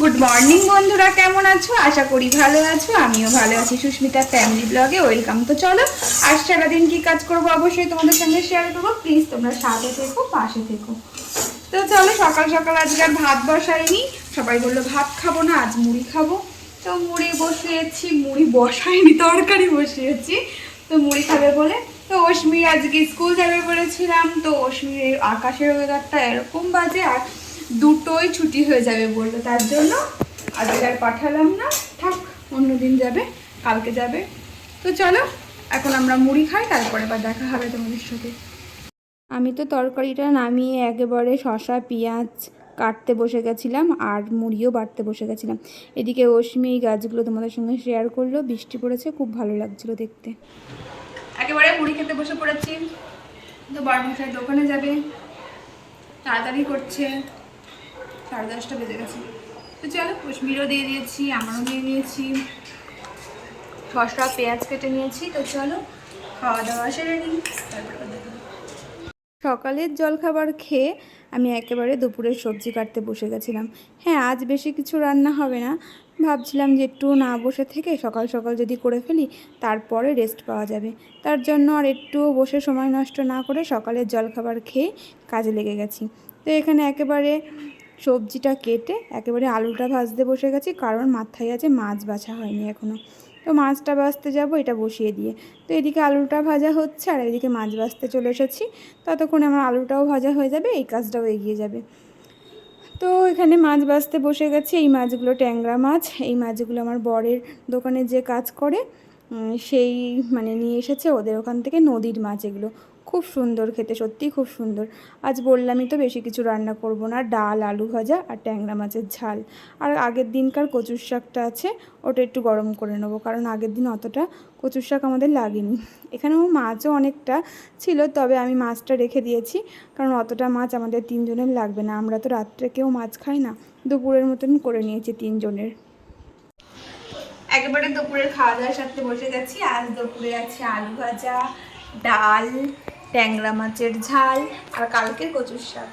Good morning বন্ধুরা, কেমন আছো? আশা করি ভালো আছো। আমিও ভালো আছি। সুস্মিতা ফ্যামিলি ব্লগে ওয়েলকাম তো চলো, আজ সারাদিন কি কাজ করব? অবশ্যই তোমাদের সঙ্গে শেয়ার করব। প্লিজ তোমরা সাথে থেকো, পাশে থেকো। তো চলো, সকাল সকাল আজকে আর ভাত বসাইনি। সবাই বলল, ভাত খাব না, আজ মুড়ি খাব। তো মুড়ি বসিয়েছি, মুড়ি বসাইনি, তরকারি বসিয়েছি। তো মুড়ি খাবে বলে, তো অশ্মির আজকে স্কুল যাবে বলেছিলাম। তো অশ্মির আকাশের ওয়েদারটা এরকম বাজে, আর দুটোই ছুটি হয়ে যাবে বলল। তার জন্য আজকে আর পাঠালাম না। থাক অন্যদিন যাবে কালকে যাবে। তো চলো এখন আমরা মুড়ি খাই তারপরে আবার দেখা হবে তোমাদের সাথে। আমি তো তরকারিটা নামিয়ে একেবারে শশা পেঁয়াজ কাটতে বসে গেছিলাম আর মুড়িও বাটতে বসে গেছিলাম। এদিকে অশ্মি এই গাছগুলো তোমাদের সঙ্গে শেয়ার করল। বৃষ্টি পড়েছে খুব ভালো লাগছিল দেখতে। একেবারে মুড়ি খেতে বসে পড়েছি। তো বড়মশাই দোকানে যাবে। তাড়াতাড়ি করছে। সাড়ে দশটা বেজে গেছে। তো চলো, কাশ্মীরও দিয়ে দিয়েছি, আমারও দিয়ে নিয়েছি। শসা পেঁয়াজ কেটে নিয়েছি, তো চলো, খাওয়া দাওয়া সেরে নিই। সকালের জলখাবার খেয়ে আমি একেবারে দুপুরের সবজি কাটতে বসে গেছিলাম। হ্যাঁ আজ বেশি কিছু রান্না হবে না। ভাবছিলাম যে একটু না বসে থেকে সকাল সকাল যদি করে ফেলি, তারপরে রেস্ট পাওয়া যাবে। তার জন্য আর একটু বসে সময় নষ্ট না করে সকালের জলখাবার খেয়ে কাজে লেগে গেছি। তো এখানে একেবারে সবজিটা কেটে একেবারে আলুটা ভাজতে বসে গেছি, কারণ মাথায় আছে মাছ বাছা হয়নি এখনও তো মাছটা ভাজতে যাব, এটা বসিয়ে দিয়ে। তো এদিকে আলুটা ভাজা হচ্ছে, আর এদিকে মাছ ভাজতে চলে এসেছি। ততক্ষণে আমার আলুটাও ভাজা হয়ে যাবে, এই কাজটাও এগিয়ে যাবে। তো এখানে মাছ বাছতে বসে গেছি, এই মাছগুলো ট্যাংরা মাছ, এই মাছগুলো আমার বরের দোকানে যে কাজ করে সেই মানে নিয়ে এসেছে, ওদের ওখান থেকে নদীর মাছ এগুলো। খুব সুন্দর খেতে, সত্যিই খুব সুন্দর। আজ বললামই তো বেশি কিছু রান্না করব না, ডাল, আলু ভাজা আর ট্যাংরা মাছের ঝাল। আর আগের দিনকার কচুর শাকটা আছে, ওটা একটু গরম করে নেব, কারণ আগের দিন অতটা কচুর শাক আমাদের লাগেনি। এখানেও মাছও অনেকটা ছিল, তবে আমি মাছটা রেখে দিয়েছি, কারণ অতটা মাছ আমাদের তিনজনের লাগবে না। আমরা তো রাত্রে কেউ মাছ খাই না, দুপুরের মতন করে নিয়েছি তিনজনের। একেবারে দুপুরের খাওয়া দাওয়ার সাথে বসে গেছি। আজ দুপুরে আছে আলু ভাজা, ডাল ট্যাংরা মাছের ঝাল আর কালকের কচুর শাক।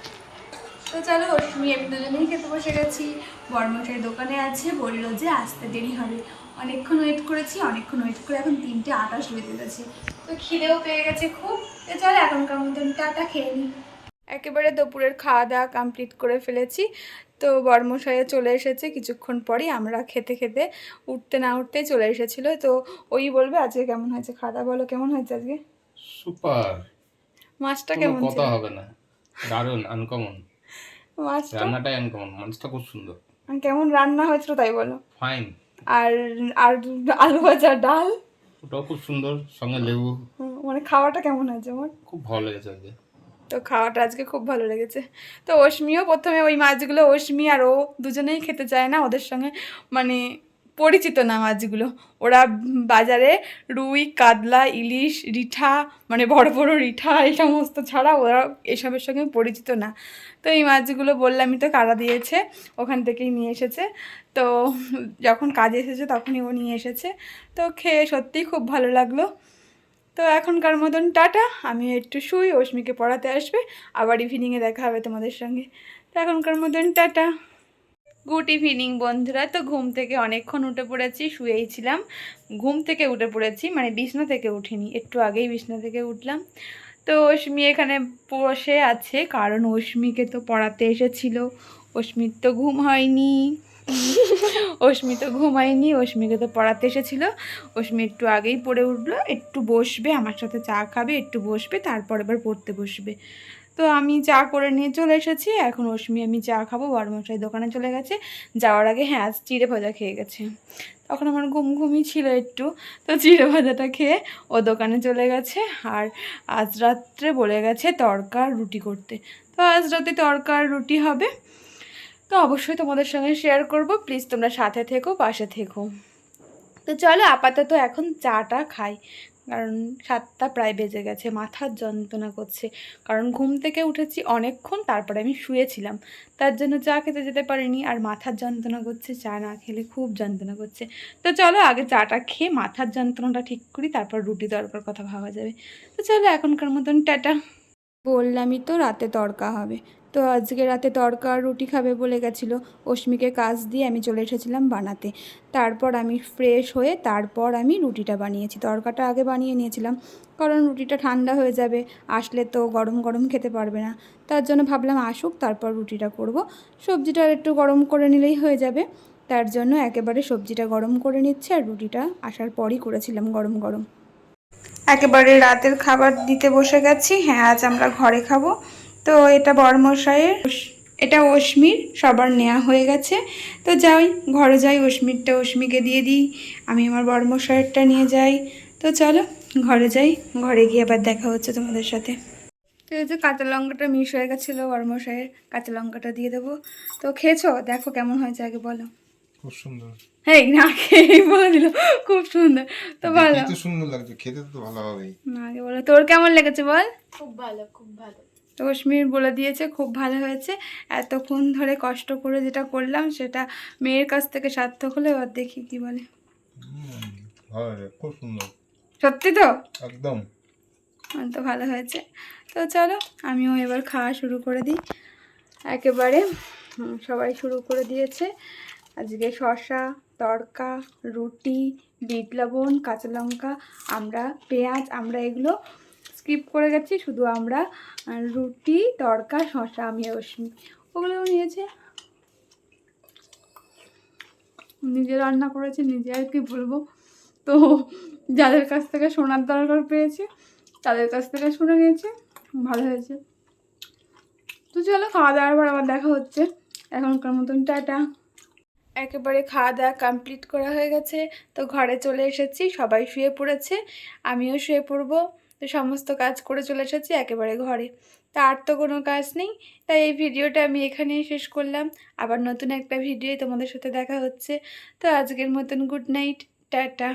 তো চলো অশ্মি আমি দুজনেই খেতে বসে গেছি। বর্মশাই দোকানে আছে, বলল যে আসতে দেরি হবে। অনেকক্ষণ ওয়েট করেছি, অনেকক্ষণ ওয়েট করে এখন তিনটে আটাশ বেজে গেছে। তো খিদেও পেয়ে গেছে খুব। তো চলো, এখনকার মতন টাটা খেয়ে নিই একেবারে দুপুরের খাওয়া দাওয়া কমপ্লিট করে ফেলেছি। তো বর্মশাইয়ে চলে এসেছে, কিছুক্ষণ পরেই আমরা খেতে খেতে উঠতে না উঠতেই চলে এসেছিল। তো ওই বলবে, আজকে কেমন হয়েছে? খাওয়া দাওয়া বলো, কেমন হয়েছে আজকে? সুপার। মাছটা কেমন কথা হবে না। দারুণ আনকমন মাছটা? রান্নাটাই আনকমন মাছটা খুব সুন্দর। কেমন রান্না হয়েছিল তাই বলো? ফাইন আর আর আলু ভাজা ডাল? ওটাও খুব সুন্দর সঙ্গে লেবু। মানে খাওয়াটা কেমন হয়েছে আমার? খুব ভালো লেগেছে আজকে। তো খাওয়াটা আজকে খুব ভালো লেগেছে। তো অশ্মিও প্রথমে ওই মাছগুলো অশ্মি আর ও দুজনেই খেতে চায় না ওদের সঙ্গে। মানে পরিচিত না মাছগুলো। ওরা বাজারে রুই, কাতলা, ইলিশ, রিঠা মানে বড় বড় রিঠা, এই সমস্ত ছাড়া ওরা এসবের সঙ্গে পরিচিত না। তো এই মাছগুলো বললামই তো, কারা দিয়েছে, ওখান থেকেই নিয়ে এসেছে। তো যখন কাজে এসেছে তখনই ও নিয়ে এসেছে। তো খেয়ে সত্যিই খুব ভালো লাগল। তো এখনকার মতন টাটা আমি একটু শুই অশ্মিকে পড়াতে আসবে, আবার ইভিনিংয়ে দেখা হবে তোমাদের সঙ্গে। তো এখনকার মতন টাটা। গুড ইভিনিং বন্ধুরা। তো ঘুম থেকে অনেকক্ষণ উঠে পড়েছি, শুয়েই ছিলাম। ঘুম থেকে উঠে পড়েছি মানে বিছনা থেকে উঠিনি, একটু আগেই বিছনা থেকে উঠলাম। তো অশ্মি এখানে বসে আছে, কারণ অশ্মিকে তো পড়াতে এসেছিল। অশ্মির তো ঘুম হয়নি। অশ্মি তো ঘুমায়নি অশ্মিকে তো পড়াতে এসেছিল। অশ্মি একটু আগেই পড়ে উঠল, একটু বসবে, আমার সাথে চা খাবে, একটু বসবে, তারপর এবার পড়তে বসবে। তো আমি চা করে নিয়ে চলে এসেছি। এখন অশ্মি আমি চা খাব। বড়মশাই দোকানে চলে গেছে। যাওয়ার আগে হ্যাঁ আজ চিড়ে ভাজা খেয়ে গেছে। তখন আমার ঘুম ঘুমই ছিল একটু। তো চিড়ে ভাজাটা খেয়ে ও দোকানে চলে গেছে। আর আজ রাত্রে বলে গেছে তরকার রুটি করতে। তো আজ রাতে তড়কা আর রুটি হবে। তো অবশ্যই তোমাদের সঙ্গে শেয়ার করব। প্লিজ তোমরা সাথে থেকো, পাশে থেকো। তো চলো, আপাতত এখন চাটা খাই। কারণ সাতটা প্রায় বেজে গেছে, মাথার যন্ত্রণা করছে। কারণ ঘুম থেকে উঠেছি অনেকক্ষণ, তারপরে আমি শুয়েছিলাম। তার জন্য চা খেতে যেতে পারিনি আর মাথার যন্ত্রণা করছে, চা না খেলে খুব যন্ত্রণা করছে। তো চলো আগে চাটা খেয়ে মাথার যন্ত্রণাটা ঠিক করি, তারপর রুটি দরকার কথা ভাবা যাবে। তো চলো এখনকার মতন, টাটা। বললামই তো রাতে তড়কা হবে। তো আজকে রাতে আর রুটি খাবে বলে গেছিল। অশ্মিকে কাজ দিয়ে আমি চলে এসেছিলাম বানাতে। তারপর আমি ফ্রেশ হয়ে তারপর আমি রুটিটা বানিয়েছি। তরকাটা আগে বানিয়ে নিয়েছিলাম, কারণ রুটিটা ঠান্ডা হয়ে যাবে, আসলে তো গরম গরম খেতে পারবে না। তার জন্য ভাবলাম আসুক, তারপর রুটিটা করব। সবজিটা একটু গরম করে নিলেই হয়ে যাবে। তার জন্য একেবারে সবজিটা গরম করে নিচ্ছে আর রুটিটা আসার পরই করেছিলাম গরম গরম। একেবারে রাতের খাবার দিতে বসে গেছি। হ্যাঁ আজ আমরা ঘরে খাব। তো এটা বরমশাইয়ের এটা অশ্মির সবার নেওয়া হয়ে গেছে। তো যাই ঘরে যাই অশ্মিরটা অশ্মিকে দিয়ে দিই। আমি আমার বরমশাইয়েরটা নিয়ে যাই। তো চলো ঘরে যাই ঘরে গিয়ে আবার দেখা হচ্ছে তোমাদের সাথে। তো এই যে কাঁচা লঙ্কাটা মিস হয়ে গেছিল বরমশাইয়ের কাঁচা লঙ্কাটা দিয়ে দেবো। তো খেয়েছো? দেখো কেমন হয়েছে আগে বলো। খুব সুন্দর। হেই না খেয়ে বলে দিল খুব সুন্দর। তো বলো। তো সুন্দর লাগছে খেতে তো ভালো হবেই। না আগে বলো তোর কেমন লেগেছে বল? খুব ভালো খুব ভালো। তো কাশ্মীর বলে দিয়েছে খুব ভালো হয়েছে। এতক্ষণ ধরে কষ্ট করে যেটা করলাম সেটা মেয়ের কাছ থেকে সার্থক হলে এবার দেখি কি বলে। খুব সুন্দর। সত্যি তো? একদম। তো ভালো হয়েছে। তো চলো আমিও এবার খাওয়া শুরু করে দিই। একেবারে সবাই শুরু করে দিয়েছে। আজকে শসা তড়কা রুটি বিট লবণ কাঁচা লঙ্কা আমরা পেঁয়াজ আমরা এগুলো স্কিপ করে গেছি শুধু আমরা রুটি, তড়কা শশা আমি অশ্মি ওগুলো নিয়েছে। নিজে রান্না করেছি, নিজে আর কি বলব? তো যাদের কাছ থেকে শোনার দরকার পেয়েছি, তাদের কাছ থেকে শুনে নিয়েছি, ভালো হয়েছে। তো চলো, খাওয়া দাওয়ার পর আবার দেখা হচ্ছে। এখনকার মতন টাটা। একেবারে খাওয়া দাওয়া কমপ্লিট করা হয়ে গেছে। তো ঘরে চলে এসেছি, সবাই শুয়ে পড়েছে, আমিও শুয়ে পড়ব। তো সমস্ত কাজ করে চলে এসেছি একেবারে ঘরে। তা আর তো কোনো কাজ নেই, তাই এই ভিডিওটা আমি এখানেই শেষ করলাম। আবার নতুন একটা ভিডিও তোমাদের সাথে দেখা হচ্ছে। তো আজকের মতন গুড নাইট টাটা।